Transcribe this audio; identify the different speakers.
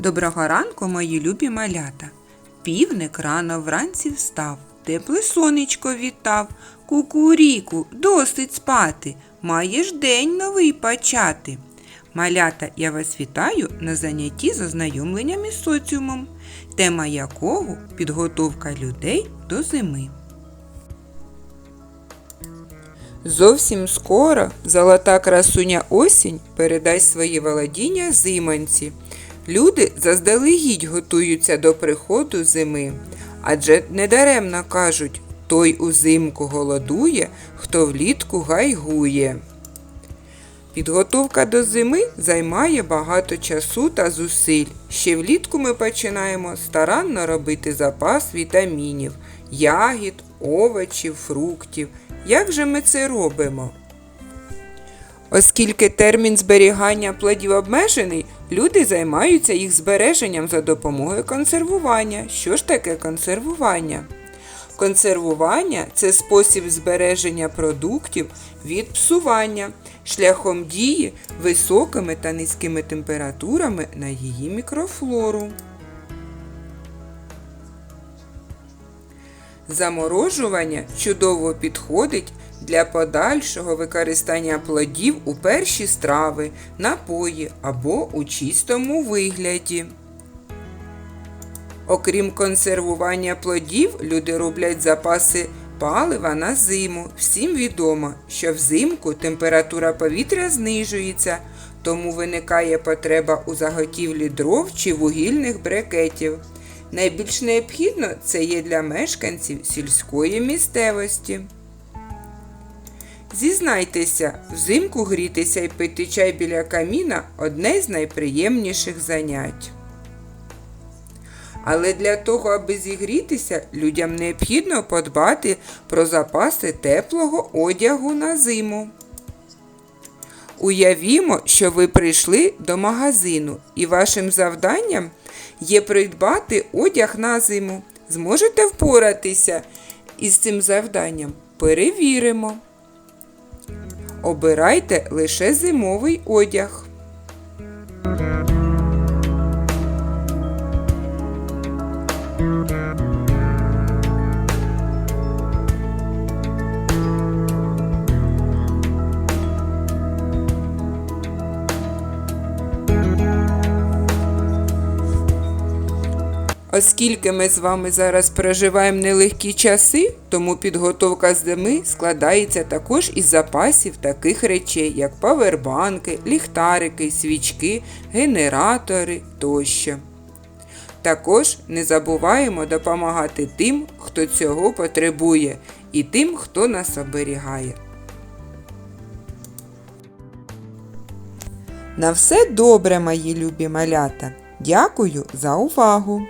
Speaker 1: Доброго ранку, мої любі малята. Півник рано вранці встав, тепле сонечко вітав, кукуріку, досить спати, маєш день новий почати. Малята, я вас вітаю на занятті з ознайомленням із соціумом, тема якого підготовка людей до зими. Зовсім скоро золота красуня осінь передасть свої володіння зиманці. Люди заздалегідь готуються до приходу зими, адже недаремно кажуть той узимку голодує, хто влітку гайгує. Підготовка до зими займає багато часу та зусиль. Ще влітку ми починаємо старанно робити запас вітамінів, ягід, овочів, фруктів. Як же ми це робимо? Оскільки термін зберігання плодів обмежений, люди займаються їх збереженням за допомогою консервування. Що ж таке консервування? Консервування це спосіб збереження продуктів від псування шляхом дії високими та низькими температурами на її мікрофлору. Заморожування чудово підходить для подальшого використання плодів у перші страви, напої або у чистому вигляді. Окрім консервування плодів, люди роблять запаси палива на зиму. Всім відомо, що взимку температура повітря знижується, тому виникає потреба у заготівлі дров чи вугільних брикетів. Найбільш необхідно це є для мешканців сільської місцевості. Зізнайтеся, взимку грітися і пити чай біля каміна одне з найприємніших занять. Але для того, аби зігрітися, людям необхідно подбати про запаси теплого одягу на зиму. Уявімо, що ви прийшли до магазину і вашим завданням є придбати одяг на зиму. Зможете впоратися із цим завданням? Перевіримо. Обирайте лише зимовий одяг. Оскільки ми з вами зараз переживаємо нелегкі часи, тому підготовка зими складається також із запасів таких речей, як павербанки, ліхтарики, свічки, генератори тощо. Також не забуваємо допомагати тим, хто цього потребує, і тим, хто нас оберігає. На все добре, мої любі малята. Дякую за увагу!